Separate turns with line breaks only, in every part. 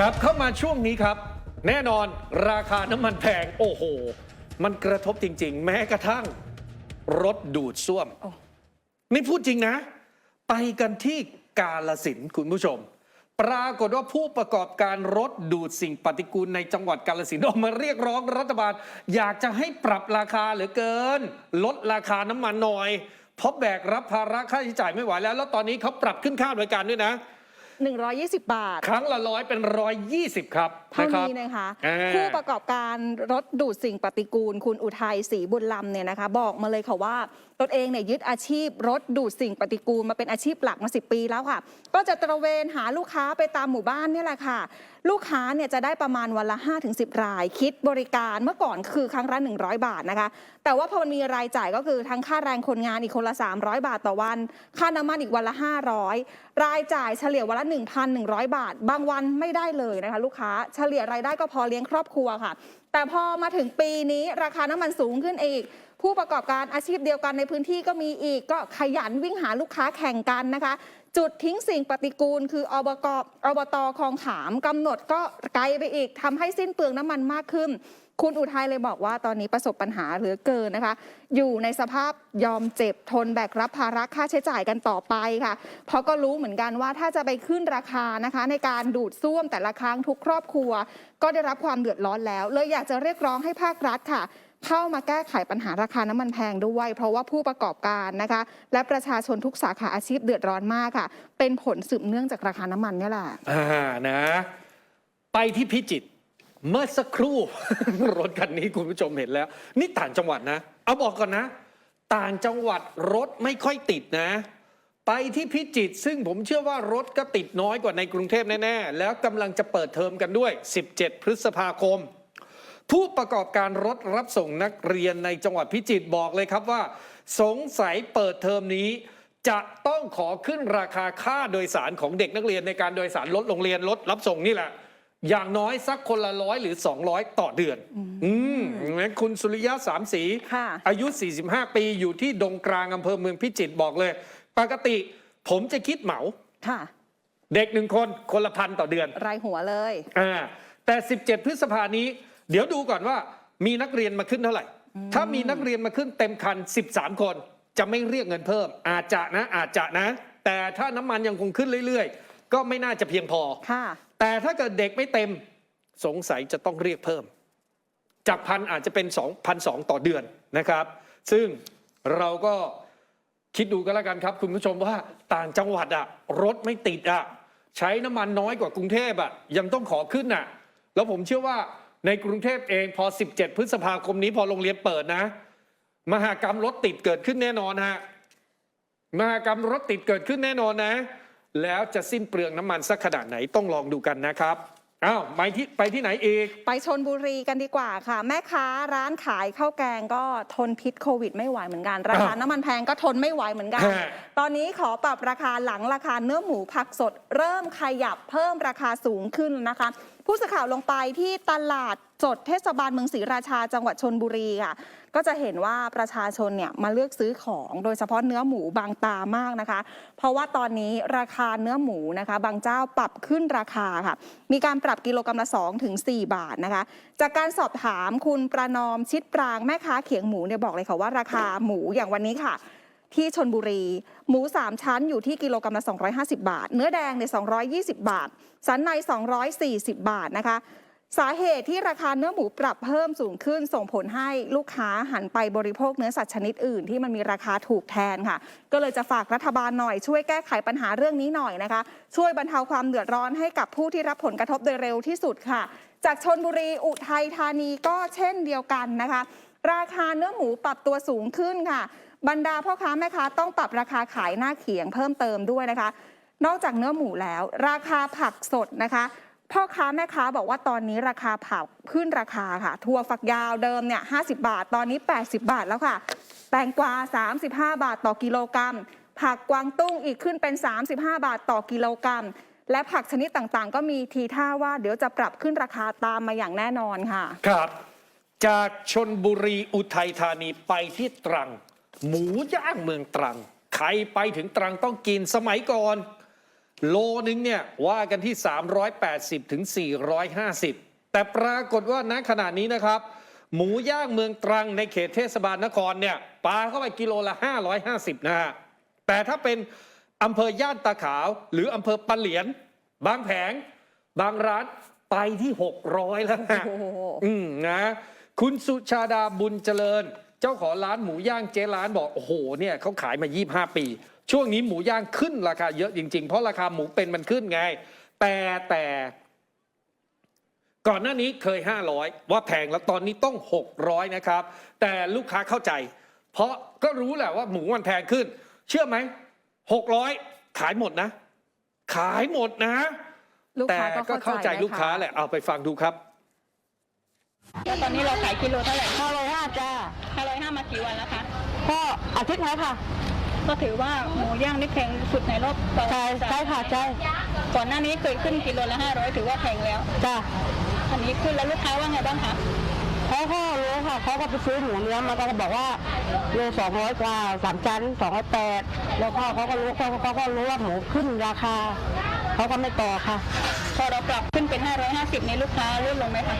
ครับเข้ามาช่วงนี้ครับ แน่นอนราคาน้ำมันแพงโอ้โห มันกระทบจริง ๆ แม้กระทั่ง รถดูดซ่วม
โอ้
นี่พูดจริงนะ ไปกันที่กาลสินธุ์คุณผู้ชม ปรากฏว่าผู้ประกอบการรถดูดสิ่งปฏิกูลในจังหวัดกาลสินธุ์ออกมาเรียกร้องรัฐบาล อยากจะให้ปรับราคาเหลือเกิน ลดราคาน้ำมันหน่อยเพราะแบกรับภาระค่าใช้จ่ายไม่ไหวแล้ว แล้วตอนนี้เขาปรับขึ้นค่าบริการด้วยนะ
120 บาท
ครั้งละร้อยเป็นร้อยยี่สิบครับ
ท่า
ครับ
นี้นะคะ
อ่า
ผู้ประกอบการรถดูดสิ่งปฏิกูล คุณอุทัยศรีบุญลำเนี่ยนะคะบอกมาเลยค่ะว่าตนเองเนี่ยยึดอาชีพรถดูดสิ่งปฏิกูลมาเป็นอาชีพหลักมา 10 ปีแล้วค่ะ ก็จะตระเวนหาลูกค้าไปตามหมู่บ้านเนี่ยแหละค่ะ ลูกค้าเนี่ยจะได้ประมาณวันละ 5-10 ราย คิดบริการเมื่อก่อนคือครั้งละ100 บาทนะคะ แต่ว่าพอมันมีรายจ่ายก็คือทั้งค่าแรงคนงานอีกคนละ 300 บาทต่อวัน ค่าน้ำมันอีกวันละ 500 รายจ่ายเฉลี่ยวันละ 1,100 บาท บางวันไม่ได้เลยนะคะ ลูกค้าเฉลี่ยรายได้ก็พอเลี้ยงครอบครัวค่ะ แต่พอมาถึงปีนี้ราคาน้ำมันสูงขึ้นอีก ผู้ประกอบการอาชีพเดียวกันในพื้นที่ก็มีอีก ก็ขยันวิ่งหาลูกค้าแข่งกันนะคะ จุดทิ้งสิ่งปฏิกูล คืออบกอบตคลองขามกำหนดก็ไกลไปอีกทำให้สิ้นเปลืองน้ำมันมากขึ้น คุณอุทัยเลยบอกว่าตอนนี้ประสบปัญหาเหลือเกินนะคะ อยู่ในสภาพยอมเจ็บทนแบกรับภาระค่าใช้จ่ายกันต่อไปค่ะ เพราะก็รู้เหมือนกันว่าถ้าจะไปขึ้นราคานะคะ ในการดูดซ่วมแต่ละครั้งทุกครอบครัว ก็ได้รับความเดือดร้อนแล้วเลยอยากจะเรียกร้องให้ภาครัฐค่ะ เข้ามาแก้ไขปัญหาราคาน้ำมันแพงด้วย เพราะว่าผู้ประกอบการนะคะ และประชาชนทุกสาขาอาชีพเดือดร้อนมากค่ะ เป็นผลสืบเนื่องจากราคาน้ำมันนี่แหละ
อ่านะ ไปที่พิจิตรเมื่อสักครู่ รถคันนี้คุณผู้ชมเห็นแล้ว นี่ต่างจังหวัดนะ เอาบอกก่อนนะ ต่างจังหวัดรถไม่ค่อยติดนะ ไปที่พิจิตรซึ่งผมเชื่อว่ารถก็ติดน้อยกว่าในกรุงเทพแน่ ๆ แล้วกำลังจะเปิดเทอมกันด้วย 17 พฤษภาคม ผู้ประกอบการรถรับส่งนักเรียนในจังหวัดพิจิตรบอกเลยครับว่า สงสัยเปิดเทอมนี้ จะต้องขอขึ้นราคาค่าโดยสารของเด็กนักเรียนในการโดยสารรถโรงเรียนรถรับส่งนี่แหละ อย่างน้อยสักคนละร้อยหรือ 200 ต่อเดือน อืมงั้นคุณสุริยะสามสี
ค่ะ
อายุ 45 ปีอยู่ที่ดงกลางอำเภอเมืองพิจิตรบอกเลย ปกติผมจะคิดเหมา
ค่ะ
เด็กหนึ่งคนคนละพันต่อเดือน
รายหัวเลย
อ่าแต่ 17 พฤษภานี้ เดี๋ยวดูก่อนว่ามีนักเรียนมาขึ้นเท่าไหร่ ถ้ามีนักเรียนมาขึ้นเต็มคัน 13 คน จะไม่เรียกเงินเพิ่ม อาจจะนะอาจจะนะ แต่ถ้าน้ำมันยังคงขึ้นเรื่อยๆ ก็ไม่น่าจะเพียงพอ
ค่ะ
แต่ถ้าเกิดเด็กไม่เต็มสงสัยจะต้องเรียกเพิ่ม จากพันอาจจะเป็น2 0 0 2ต่อเดือนนะครับ ซึ่งเราก็คิดดูกันแล้วกันครับ คุณผู้ชมว่าต่างจังหวัดอะรถไม่ติดอะใช้น้ำมันน้อยกว่ากรุงเทพอะยังต้องขอขึ้นอะแล้วผมเชื่อว่า ในกรุงเทพเองพอ 17 พฤษภาคมนี้พอโรงเรียนเปิดนะ มหากรรมรถติดเกิดขึ้นแน่นอนฮะมหากรรมรถติดเกิดขึ้นแน่นอนนะ แล้วจะสิ้นเปลืองน้ำมันสักขนาดไหนต้องลองดูกันนะครับ อ้าวไปที่ไปที่ไหนอีก
ไปชนบุรีกันดีกว่าค่ะ แม่ค้าร้านขายข้าวแกงก็ทนพิษโควิดไม่ไหวเหมือนกัน ราคา
อ้าว
น้ำมันแพงก็ทนไม่ไหวเหมือนกัน
ฮะ
ตอนนี้ขอปรับราคาหลังราคาเนื้อหมูผักสด เริ่มขยับเพิ่มราคาสูงขึ้นนะคะ ผู้สื่อข่าวลงไปที่ตลาด สดเทศบาลเมืองศรีราชาจังหวัดชนบุรีค่ะ ก็จะเห็นว่าประชาชนเนี่ยมาเลือกซื้อของโดยเฉพาะเนื้อหมูบางตามากนะคะ เพราะว่าตอนนี้ราคาเนื้อหมูนะคะ บางเจ้าปรับขึ้นราคาค่ะ มีการปรับกิโลกรัมละ2ถึง4บาทนะคะ จากการสอบถามคุณประนอมชิดปรางแม่ค้าเขียงหมูเนี่ยบอกเลยค่ะว่าราคาหมูอย่างวันนี้ค่ะที่ชนบุรี หมู 3 ชั้นอยู่ที่กิโลกรัมละ 250 บาท เนื้อแดงเนี่ย220 บาท สันใน 240 บาทนะคะ สาเหตุที่ราคาเนื้อหมูปรับเพิ่มสูงขึ้นส่งผลให้ลูกค้าหันไปบริโภคเนื้อสัตว์ชนิดอื่นที่มันมีราคาถูกแทนค่ะ ก็เลยจะฝากรัฐบาลหน่อยช่วยแก้ไขปัญหาเรื่องนี้หน่อยนะคะ ช่วยบรรเทาความเดือดร้อนให้กับผู้ที่รับผลกระทบโดยเร็วที่สุดค่ะ จากชนบุรีอุทัยธานีก็เช่นเดียวกันนะคะ ราคาเนื้อหมูปรับตัวสูงขึ้นค่ะ บรรดาพ่อค้าแม่ค้าต้องปรับราคาขายหน้าเขียงเพิ่มเติมด้วยนะคะ นอกจากเนื้อหมูแล้ว ราคาผักสดนะคะ พ่อค้าแม่ค้าบอกว่าตอนนี้ราคาผักขึ้นราคาค่ะถั่วฝักยาวเดิมเนี่ย50 บาท ตอนนี้ 80 บาทแล้วค่ะ แตงกวา 35 บาทต่อกิโลกรัม ผักกวางตุ้งอีกขึ้นเป็น 35 บาทต่อกิโลกรัม และผักชนิดต่างๆ ก็มีทีท่าว่าเดี๋ยวจะปรับขึ้นราคาตามมาอย่างแน่นอนค่ะ
ครับ จากชนบุรีอุทัยธานีไปที่ตรัง หมูย่างเมืองตรัง ใครไปถึงตรังต้องกินสมัยก่อน โลนึงเนี่ยว่ากันที่ 380ถึง450 แต่ปรากฏว่าณขณะนี้นะครับ หมูย่างเมืองตรังในเขตเทศบาลนครเนี่ยปาเข้าไปกิโลละ 550 นะฮะ แต่ถ้าเป็นอำเภอย่านตาขาว หรืออำเภอปะเหลียน บางแผง บางร้านไปที่ 600 แล้วนะ
โอ้โห
อืมนะคุณสุชาดาบุญเจริญ เจ้าของร้านหมูย่างเจ๊ร้านบอก โอ้โหเนี่ยเขาขายมา 25 ปี ช่วงนี้หมูย่างขึ้นราคาเยอะจริง ๆ เพราะราคาหมูเป็นมันขึ้นไง แต่แต่ก่อนหน้านี้เคย 500 ว่าแพงแล้วตอนนี้ต้อง 600 นะครับ แต่ลูกค้าเข้าใจ เพราะก็รู้แหละว่าหมูมันแพงขึ้น เชื่อไหม 600 ขายหมดนะ ขายหมดนะ
ลูก
แต่
ค้าก็
ก็เข้าใจ
นะคะ
ลูกค้าแหละ เอาไปฟังดูครับ
แล้วตอนนี้เราขายกิโลเท่าไหร่
ห้าร้อยห้าจ้า
ห้าร้อยห้ามากี่วันแล้วคะ
ก็อาทิตย์แล้วค่ะ
ก็ถือว่าหมูย่างนี่แพงสุดในรอบประวั
ใช่
ติศาสตร์
ใช่ค่ะใช่
ก่อนหน้านี้เคยขึ้นกิโลละห้าร้อยถือว่าแพงแล้ว
จ้า
อันนี้ขึ้นแล้วลูกค้าว่าไงบ้างคะ
เขาก็รู้ค่ะเขาก็ไปซื้อหมูเนื้อมาก็บอกว่าโลสองร้อยกว่าสามชั้นสองร้อยแปดแล้วก็เขาก็รู้เขาเขาก็รู้ว่าหมูขึ้นราคาเขาก็ไม่ต่อค่ะ
พอเราปรับขึ้นเป็น 550นี่ลูกค้าลดลงไหมคะ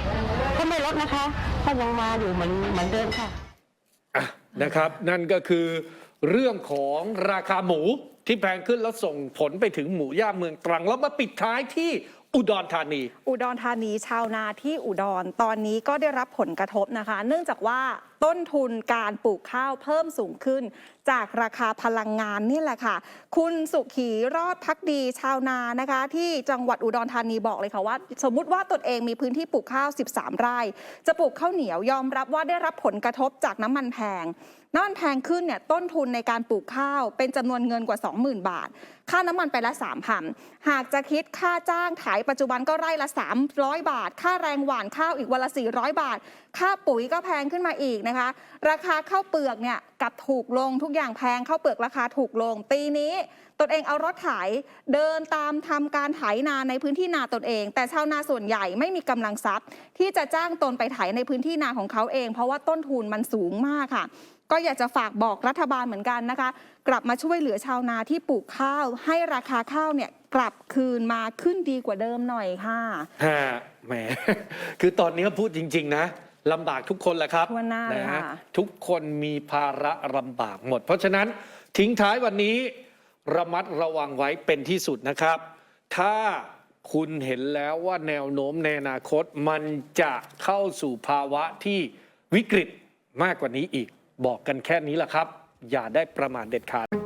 ก็ไม่ลดนะคะเขายังมาอยู่เหมือนเหมือนเดิมค่ะ
อะนะครับ นั่นก็คือ เรื่องของราคาหมูที่แพงขึ้นแล้วส่งผลไปถึงหมูย่างเมืองตรัง แล้วมาปิดท้ายที่อุดรธานี
อุดรธานีชาวนาที่อุดรตอนนี้ก็ได้รับผลกระทบนะคะ เนื่องจากว่าต้นทุนการปลูกข้าวเพิ่มสูงขึ้น จากราคาพลังงานนี่แหละค่ะ คุณสุขีรอดพักดีชาวนานะคะ ที่จังหวัดอุดรธานีบอกเลยค่ะว่า สมมุติว่าตนเองมีพื้นที่ปลูกข้าว 13 ไร่ จะปลูกข้าวเหนียวยอมรับว่าได้รับผลกระทบจากน้ำมันแพงน้ำมันแพงขึ้นเนี่ยต้นทุนในการปลูกข้าวเป็นจำนวนเงินกว่า 20,000 บาท ค่าน้ำมันไปละ3,000หากจะคิดค่าจ้างถ่ายปัจจุบันก็ไร่ละ 300 บาท ค่าแรงหว่านข้าวอีกวันละ 400 บาท ค่าปุ๋ยก็แพงขึ้นมาอีกนะคะ ราคาข้าวเปลือกเนี่ยกับถูกลงทุกอย่างแพงข้าวเปลือกราคาถูกลง ปีนี้ ตนเองเอารถไถเดินตามทำการไถนาในพื้นที่นาตนเอง แต่ชาวนาส่วนใหญ่ไม่มีกำลังทรัพย์ ที่จะจ้างตนไปไถในพื้นที่นาของเขาเอง เพราะว่าต้นทุนมันสูงมากค่ะ ก็อยากจะฝากบอกรัฐบาลเหมือนกันนะคะ กลับมาช่วยเหลือชาวนาที่ปลูกข้าว ให้ราคาข้าวเนี่ยกลับคืนมาขึ้นดีกว่าเดิมหน่อยค่ะ
ฮะแหมคือตอนนี้พูดจริง ๆ นะลำบากทุกคนแหละครับ
ทั่วหน้าเลย
นะฮะ
ค่ะ
ทุกคนมีภาระลำบากหมด เพราะฉะนั้นทิ้งท้ายวันนี้ ระมัดระวังไว้เป็นที่สุดนะครับ ถ้าคุณเห็นแล้วว่าแนวโน้มในอนาคตมันจะเข้าสู่ภาวะที่วิกฤตมากกว่านี้อีก บอกกันแค่นี้แหละครับ อย่าได้ประมาทเด็ดขาด